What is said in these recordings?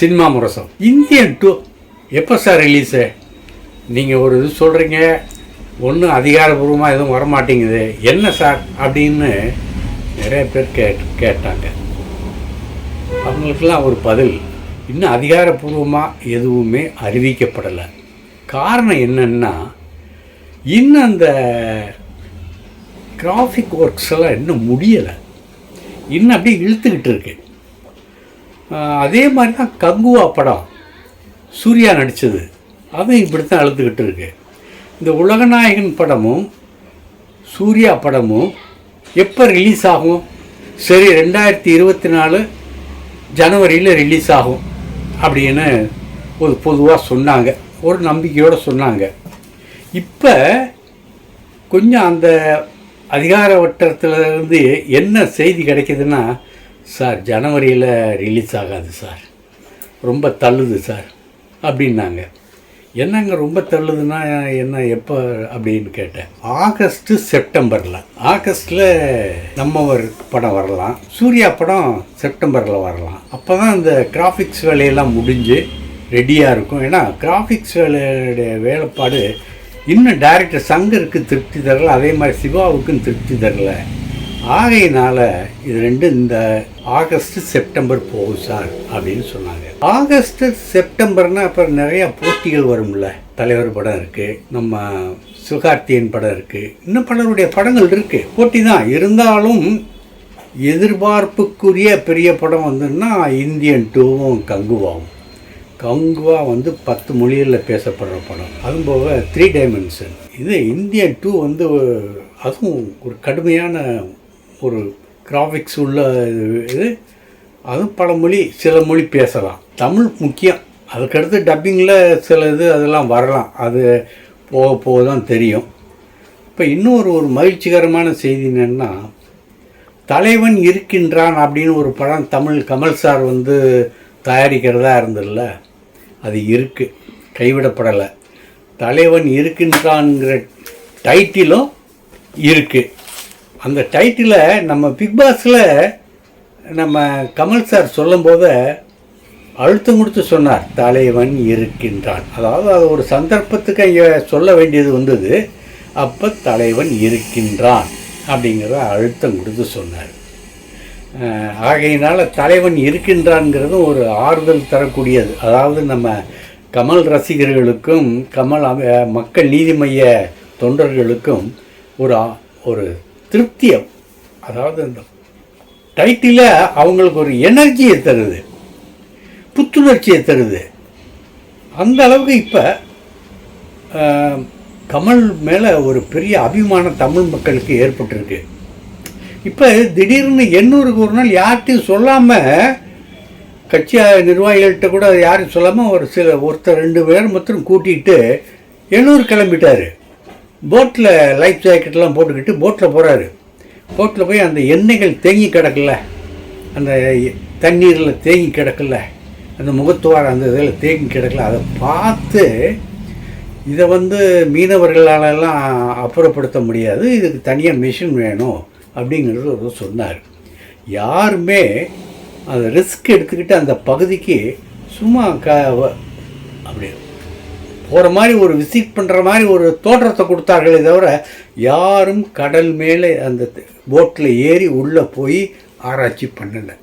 Cinema முரசம். Indian two. எப்போ sir release நீங்கள் ஒரு இது சொல்கிறீங்க ஒன்றும் அதிகாரப்பூர்வமாக எதுவும் வரமாட்டேங்குது. என்ன சார் அப்படின்னு நிறைய பேர் கேட் கேட்டாங்க. அவங்களுக்கெல்லாம் ஒரு பதில் இன்னும் அதிகாரப்பூர்வமாக எதுவுமே அறிவிக்கப்படலை. காரணம் என்னன்னா இன்னும் அந்த கிராஃபிக் ஒர்க்ஸ் எல்லாம் இன்னும் முடியலை. இன்னும் அப்படியே இழுத்துக்கிட்டு இருக்கு. ஆஹ் அதே மாதிரி தான் கங்குவா படம். சூர்யா நடித்தது அதுவும் இப்படி தான் அழுத்துக்கிட்டு இருக்கு. இந்த உலகநாயகன் படமும் சூர்யா படமும் எப்போ ரிலீஸ் ஆகும்? சரி ரெண்டாயிரத்தி இருபத்தி நாலு ஜனவரியில் ரிலீஸ் ஆகும் அப்படின்னு ஒரு பொதுவாக சொன்னாங்க. ஒரு நம்பிக்கையோடு சொன்னாங்க. இப்போ கொஞ்சம் அந்த அதிகார வட்டத்திலிருந்து என்ன செய்தி கிடைக்கிதுன்னா சார் ஜனவரியில் ரிலீஸ் ஆகாது சார். ரொம்ப தள்ளுது சார் அப்படின்னாங்க. என்னங்க ரொம்ப தள்ளுதுன்னா என்ன எப்போ அப்படின்னு கேட்டேன். ஆகஸ்ட்டு செப்டம்பரில். ஆகஸ்டில் நம்ம ஒரு படம் வரலாம். சூர்யா படம் செப்டம்பரில் வரலாம். அப்போ தான் இந்த கிராஃபிக்ஸ் வேலையெல்லாம் முடிஞ்சு ரெடியாக இருக்கும். ஏன்னா கிராஃபிக்ஸ் வேலையுடைய வேலைப்பாடு இன்னும் டேரக்டர் சங்கருக்கு திருப்தி தரல அதே மாதிரி சிவாவுக்கும் திருப்தி தரல. ஆகையினால இது ரெண்டும் இந்த ஆகஸ்ட் செப்டம்பர் போகும் சார் அப்படின்னு சொன்னாங்க. ஆகஸ்ட் செப்டம்பர்னா அப்புறம் நிறைய போட்டிகள் வரும்ல. தலைவர் படம் இருக்கு நம்ம சுகார்த்தியன் படம் இருக்கு. இன்னும் பலருடைய படங்கள் இருக்கு. போட்டி தான். இருந்தாலும் எதிர்பார்ப்புக்குரிய பெரிய படம் வந்துன்னா இந்தியன் டூவும் கங்குவாவும். கங்குவா வந்து பத்து மொழிகளில் பேசப்படுற படம். அதுவும் போக த்ரீ டைமென்ஷன். இது இந்தியன் டூ வந்து அதுவும் ஒரு கடுமையான ஒரு கிராஃபிக்ஸ் உள்ள இது இது அதுவும் பல மொழி சில மொழி பேசலாம். தமிழ் முக்கியம். அதுக்கடுத்து டப்பிங்கில் சில இது அதெல்லாம் வரலாம். அது போக போக தான் தெரியும். இப்போ இன்னொரு ஒரு மகிழ்ச்சிகரமான செய்தி என்னென்னா தலைவன் இருக்கின்றான் அப்படின்னு ஒரு படம் தமிழ் கமல் சார் வந்து தயாரிக்கிறதா இருந்ததில்ல அது இருக்குது கைவிடப்படலை. தலைவன் இருக்கின்றான்ங்கிற டைட்டிலும் இருக்குது அந்த டைட்டிலை நம்ம பிக் பாஸில் நம்ம கமல் சார் சொல்லும்போது அழுத்தம் கொடுத்து சொன்னார். தலைவன் இருக்கின்றான். அதாவது அது ஒரு சந்தர்ப்பத்துக்கு இங்கே சொல்ல வேண்டியது வந்தது. அப்போ தலைவன் இருக்கின்றான் அப்படிங்கிறத அழுத்தம் கொடுத்து சொன்னார். ஆகையினால் தலைவன் இருக்கின்றான்ங்கிறதும் ஒரு ஆறுதல் தரக்கூடியது. அதாவது நம்ம கமல் ரசிகர்களுக்கும் கமல் மக்கள் நீதி மைய தொண்டர்களுக்கும் ஒரு ஒரு திருப்தியம். அதாவது இந்த டைட்டில் அவங்களுக்கு ஒரு எனர்ஜியை தருது. புத்துணர்ச்சியை தருது. அந்த அளவுக்கு இப்போ கமல் மேலே ஒரு பெரிய அபிமானம் தமிழ் மக்களுக்கு ஏற்பட்டிருக்கு. இப்போ திடீர்னு எண்ணூருக்கு ஒரு நாள் யார்கிட்டையும் சொல்லாமல் கட்சி நிர்வாகிகள்கிட்ட கூட யாரும் சொல்லாமல் ஒரு சில ஒருத்தர் ரெண்டு பேர் மொத்தம் கூட்டிகிட்டு எண்ணூர் கிளம்பிட்டார். போட்டில் லைஃப் ஜாக்கெட்லாம் போட்டுக்கிட்டு போட்டில் போகிறாரு போட்டில் போய் அந்த எண்ணெய்கள் தேங்கி கிடக்கல. அந்த தண்ணீரில் தேங்கி கிடக்கல. அந்த முகத்துவார அந்த இதில் தேங்கி கிடக்கல. அதை பார்த்து இதை வந்து மீனவர்களாலெல்லாம் அப்புறப்படுத்த முடியாது. இதுக்கு தனியாக மிஷின் வேணும் அப்படிங்கிறது ஒரு சொன்னார். யாருமே அந்த ரிஸ்க் எடுத்துக்கிட்டு அந்த பகுதிக்கு சும்மா க அப்படி போகிற மாதிரி ஒரு விசிட் பண்ணுற மாதிரி ஒரு தோற்றத்தை கொடுத்தார்களே தவிர யாரும் கடல் மேலே அந்த போட்டில் ஏறி உள்ளே போய் ஆராய்ச்சி பண்ணலை.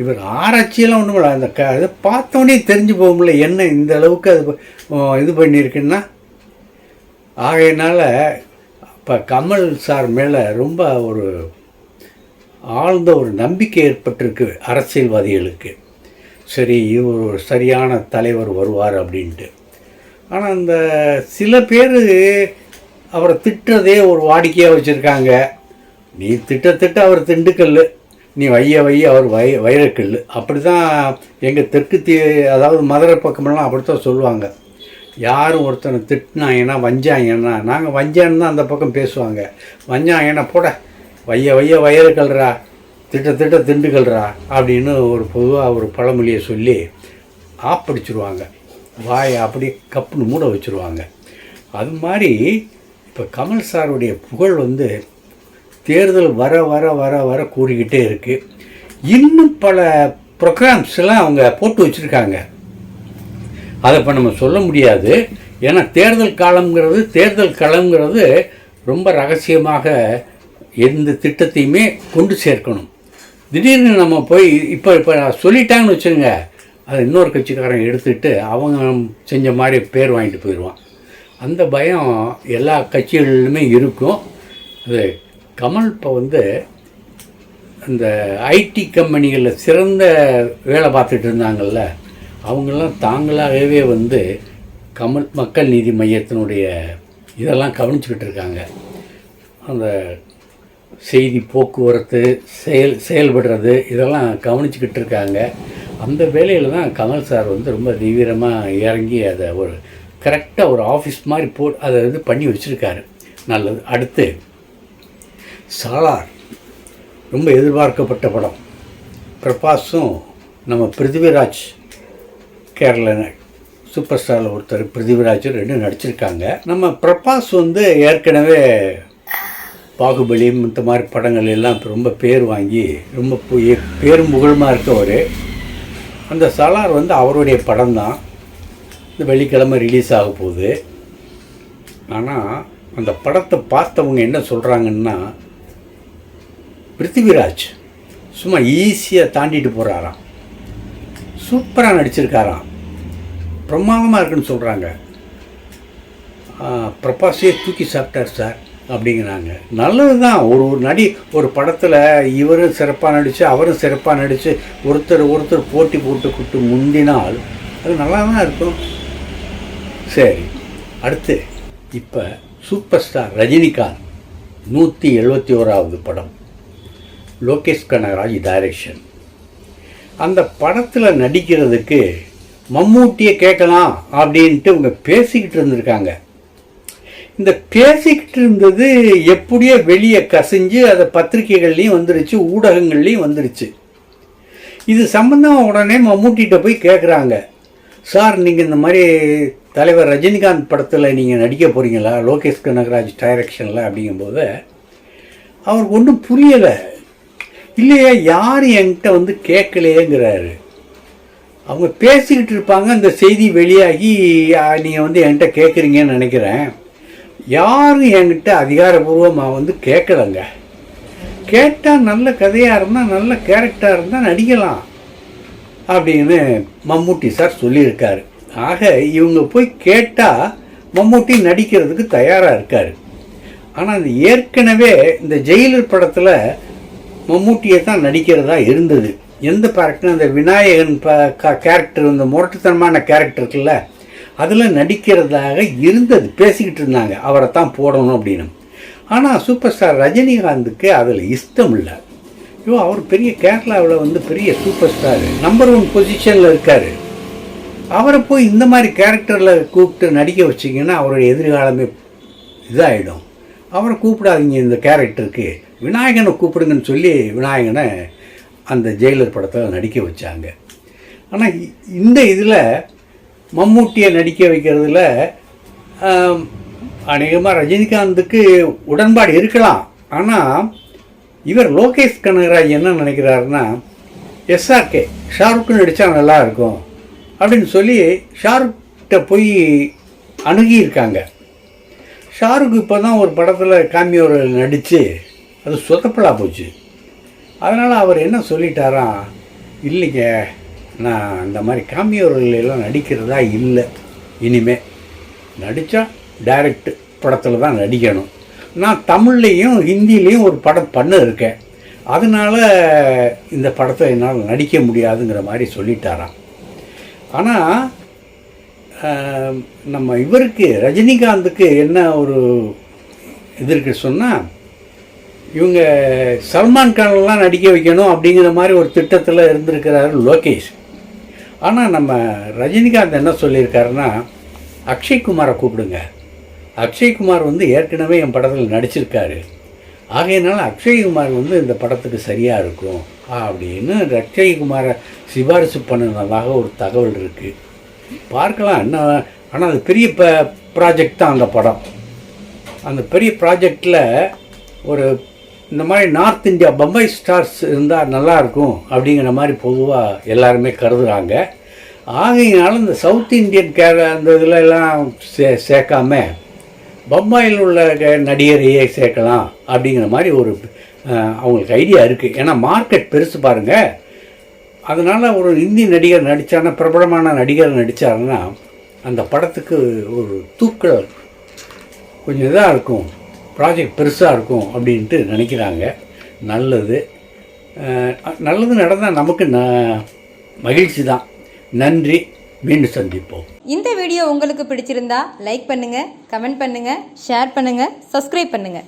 இவர் ஆராய்ச்சியெல்லாம் ஒன்றும் இல்லை. அந்த க அதை பார்த்தோன்னே தெரிஞ்சு போகும்ல என்ன இந்த அளவுக்கு அது இது பண்ணியிருக்குன்னா. ஆகையினால் இப்போ கமல் சார் மேலே ரொம்ப ஒரு ஆழ்ந்த ஒரு நம்பிக்கை ஏற்பட்டிருக்கு அரசியல்வாதிகளுக்கு. சரி இவர் ஒரு சரியான தலைவர் வருவார் அப்படின்ட்டு. ஆனால் இந்த சில பேர் அவரை திட்டுறதே ஒரு வாடிக்கையாக வச்சுருக்காங்க. நீ திட்ட திட்ட அவர் திண்டுக்கல் நீ வைய வைய அவர் வை வைரக்கல் அப்படி தான் எங்கள் தெற்கு தீ அதாவது மதுரை பக்கமெல்லாம் அப்படி தான் சொல்லுவாங்க. யாரும் ஒருத்தனை திட்டினாங்கன்னா வஞ்சாங்கன்னா நாங்கள் வஞ்சான்னு தான் அந்த பக்கம் பேசுவாங்க. வஞ்சாங்கன்னா போட வைய வைய வயலுக்கல்றா திட்ட திட்ட திண்டுக்கல்றா அப்படின்னு ஒரு பொதுவாக ஒரு பழமொழியை சொல்லி ஆப்படிச்சிருவாங்க. வாயை அப்படியே கப்புன்னு மூட வச்சுருவாங்க. அது மாதிரி இப்போ கமல் சாருடைய புகழ் வந்து தேர்தல் வர வர வர வர கூறிக்கிட்டே இருக்குது இன்னும் பல ப்ரோக்ராம்ஸ் எல்லாம் அவங்க போட்டு வச்சுருக்காங்க. அதை இப்போ நம்ம சொல்ல முடியாது. ஏன்னா தேர்தல் காலம்ங்கிறது தேர்தல் களம்ங்கிறது ரொம்ப ரகசியமாக எந்த திட்டத்தையுமே கொண்டு சேர்க்கணும். திடீர்னு நம்ம போய் இப்போ இப்போ சொல்லிட்டாங்கன்னு வச்சுங்க அதை இன்னொரு கட்சிக்காரன் எடுத்துட்டு அவங்க செஞ்ச மாதிரி பேர் வாங்கிட்டு போயிடுவான். அந்த பயம் எல்லா கட்சிகளிலுமே இருக்கும். அது கமல் இப்போ வந்து இந்த ஐடி கம்பெனிகளில் சிறந்த வேலை பார்த்துட்டு இருந்தாங்கள்ல அவங்களாம் தாங்களாகவே வந்து கமல் மக்கள் நீதி மையத்தினுடைய இதெல்லாம் கவனிச்சுக்கிட்டு இருக்காங்க. அந்த செய்தி போக்குவரத்து செயல் செயல்படுறது இதெல்லாம் கவனிச்சுக்கிட்டு இருக்காங்க. அந்த வேலையில் தான் கமல் சார் வந்து ரொம்ப தீவிரமாக இறங்கி அதை ஒரு கரெக்டாக ஒரு ஆஃபீஸ் மாதிரி போ அதை இது பண்ணி வச்சுருக்காரு. நல்லது. அடுத்து சாலார். ரொம்ப எதிர்பார்க்கப்பட்ட படம். பிரபாஸும் நம்ம பிருத்திவிராஜ் கேரள சூப்பர் ஸ்டாரில் ஒருத்தர் பிருத்திவிராஜும் ரெண்டும் நடிச்சிருக்காங்க. நம்ம பிரபாஸ் வந்து ஏற்கனவே பாகுபலி இந்த மாதிரி படங்கள் எல்லாம் ரொம்ப பேர் வாங்கி ரொம்ப பு- பேரும் புகழுமா இருக்கவர். அந்த சலார் வந்து அவருடைய படம் தான் இந்த வெள்ளிக்கிழமை ரிலீஸ் ஆக போகுது. ஆனால் அந்த படத்தை பார்த்தவங்க என்ன சொல்கிறாங்கன்னா பிருத்திவிராஜ் சும்மா ஈஸியாக தாண்டிட்டு போகிறாராம் சூப்பராக நடிச்சிருக்காராம். பிரமாதமாக இருக்குன்னு சொல்கிறாங்க பிரபாஸே தூக்கி சாப்பிட்டார் சார். அப்படிங்கிறாங்க. நல்லது தான் ஒரு ஒரு நடி ஒரு படத்தில் இவரும் சிறப்பாக நடித்து அவரும் சிறப்பாக நடித்து ஒருத்தர் ஒருத்தர் போட்டி போட்டுக்கிட்டு முந்தினால் அது நல்லா தான் இருக்கும். சரி அடுத்து. இப்போ சூப்பர் ஸ்டார் ரஜினிகாந்த் நூற்றி எழுபத்தி ஓராவது படம். லோகேஷ் கனகராஜ் டைரக்ஷன் அந்த படத்தில் நடிக்கிறதுக்கு மம்மூட்டியை கேட்கலாம் அப்படின்ட்டு இவங்க பேசிக்கிட்டு இருந்திருக்காங்க. இந்த பேசிக்கிட்டு இருந்தது எப்படியோ வெளியே கசிஞ்சு அதை பத்திரிகைகள்லையும் வந்துருச்சு ஊடகங்கள்லையும் வந்துருச்சு. இது சம்பந்தம் உடனே மம்மூட்டிகிட்ட போய் கேட்குறாங்க சார் நீங்கள் இந்த மாதிரி தலைவர் ரஜினிகாந்த் படத்தில் நீங்கள் நடிக்க போகிறீங்களா லோகேஷ் கனகராஜ் டைரக்ஷனில்? அப்படிங்கும்போது அவருக்கு ஒன்றும் புரியலை. இல்லையா யார் என்கிட்ட வந்து கேட்கலையேங்கிறாரு. அவங்க பேசிக்கிட்டு இருப்பாங்க அந்த செய்தி வெளியாகி நீங்கள் வந்து என்கிட்ட கேட்குறீங்கன்னு நினைக்கிறேன். யாரும் என்கிட்ட அதிகாரபூர்வமாக வந்து கேட்கலங்க. கேட்டால் நல்ல கதையாக இருந்தால் நல்ல கேரக்டராக இருந்தால் நடிக்கலாம் அப்படின்னு மம்மூட்டி சார் சொல்லியிருக்காரு. ஆக இவங்க போய் கேட்டால் மம்முட்டி நடிக்கிறதுக்கு தயாராக இருக்கார். ஆனால் அது ஏற்கனவே இந்த ஜெயிலர் படத்தில் மம்மூட்டியை தான் நடிக்கிறதா இருந்தது. எந்த கேரக்டர் அந்த விநாயகன் கேரக்டர் இந்த முரட்டுத்தனமான கேரக்டர் இருக்குல்ல அதில் நடிக்கிறதாக இருந்தது பேசிக்கிட்டு இருந்தாங்க. அவரை தான் போடணும் அப்படின்னு. ஆனால் சூப்பர் ஸ்டார் ரஜினிகாந்துக்கு அதில் இஷ்டம் இல்லை. ஐயோ அவர் பெரிய கேரளாவில் வந்து பெரிய சூப்பர் ஸ்டார் நம்பர் ஒன் பொசிஷனில் இருக்கார். அவரை போய் இந்த மாதிரி கேரக்டரில் கூப்பிட்டு நடிக்க வச்சிங்கன்னா அவருடைய எதிர்காலமே இதாகிடும் அவரை கூப்பிடாதீங்க இந்த கேரக்டருக்கு விநாயகனை கூப்பிடுங்கன்னு சொல்லி விநாயகனை அந்த ஜெயிலர் படத்தில் நடிக்க வச்சாங்க. ஆனால் இந்த இதில் மம்மூட்டியை நடிக்க வைக்கிறதுல அநேகமாக ரஜினிகாந்துக்கு உடன்பாடு இருக்கலாம். ஆனால் இவர் லோகேஷ் கனகராஜ் என்ன நினைக்கிறாருன்னா எஸ்ஆர்கே ஷாருக்கும் நடித்தா நல்லா இருக்கும் அப்படின்னு சொல்லி ஷாருக்கிட்ட போய் அணுகியிருக்காங்க. ஷாருக் இப்போ தான் ஒரு படத்தில் காமியோர் நடித்து அது சொத்தப்பலாக போச்சு. அதனால் அவர் என்ன சொல்லிட்டாராம் இல்லைங்க நான் அந்த மாதிரி காமியோர்களெல்லாம் நடிக்கிறதா இல்லை. இனிமே நடித்தா டைரக்ட் படத்தில் தான் நடிக்கணும். நான் தமிழ்லேயும் ஹிந்திலேயும் ஒரு படம் பண்ண இருக்கேன் அதனால் இந்த படத்தை என்னால் நடிக்க முடியாதுங்கிற மாதிரி சொல்லிட்டாராம். ஆனால் நம்ம இவருக்கு ரஜினிகாந்துக்கு என்ன ஒரு இது இருக்கு சொன்னால் இவங்க சல்மான் கான்லாம் நடிக்க வைக்கணும் அப்படிங்கிற மாதிரி ஒரு திட்டத்தில் இருந்திருக்கிறாரு லோகேஷ். ஆனால் நம்ம ரஜினிகாந்த் என்ன சொல்லியிருக்காருன்னா அக்ஷய்குமாரை கூப்பிடுங்க. அக்ஷய்குமார் வந்து ஏற்கனவே என் படத்தில் நடிச்சிருக்காரு. ஆகையினால அக்ஷய்குமார் வந்து இந்த படத்துக்கு சரியாக இருக்கும். அப்படின்னு அக்ஷய்குமாரை சிபாரிசு பண்ணினதாக ஒரு தகவல் இருக்குது பார்க்கலாம் என்ன ஆனால் அது பெரிய ப ப்ராஜெக்ட் தான் அந்த படம். அந்த பெரிய ப்ராஜெக்டில் ஒரு இந்த மாதிரி நார்த் இந்தியா பம்பாய் ஸ்டார்ஸ் இருந்தால் நல்லாயிருக்கும் அப்படிங்கிற மாதிரி பொதுவாக எல்லாருமே கருதுகிறாங்க ஆகையினாலும் இந்த சவுத் இந்தியன் கேர அந்த இதில் எல்லாம் சே சேர்க்காம பம்பாயில் உள்ள க- நடிகரையே சேர்க்கலாம் அப்படிங்கிற மாதிரி ஒரு அவங்களுக்கு ஐடியா இருக்குது ஏன்னா மார்க்கெட் பெருசு பாருங்கள் அதனால் ஒரு இந்தி நடிகர் நடித்தாருன்னா பிரபலமான நடிகர் நடித்தாருன்னா அந்த படத்துக்கு ஒரு தூக்கல் கொஞ்சம் இதாக இருக்கும். ப்ராஜெக்ட் பெருசாக இருக்கும் அப்படின்ட்டு நினைக்கிறாங்க. நல்லது. நல்லது நடந்தால் நமக்கு ந மகிழ்ச்சி தான். நன்றி. மீண்டும் சந்திப்போம். இந்த வீடியோ உங்களுக்கு பிடிச்சிருந்தா லைக் பண்ணுங்கள் கமெண்ட் பண்ணுங்கள் ஷேர் பண்ணுங்கள் சப்ஸ்கிரைப் பண்ணுங்கள்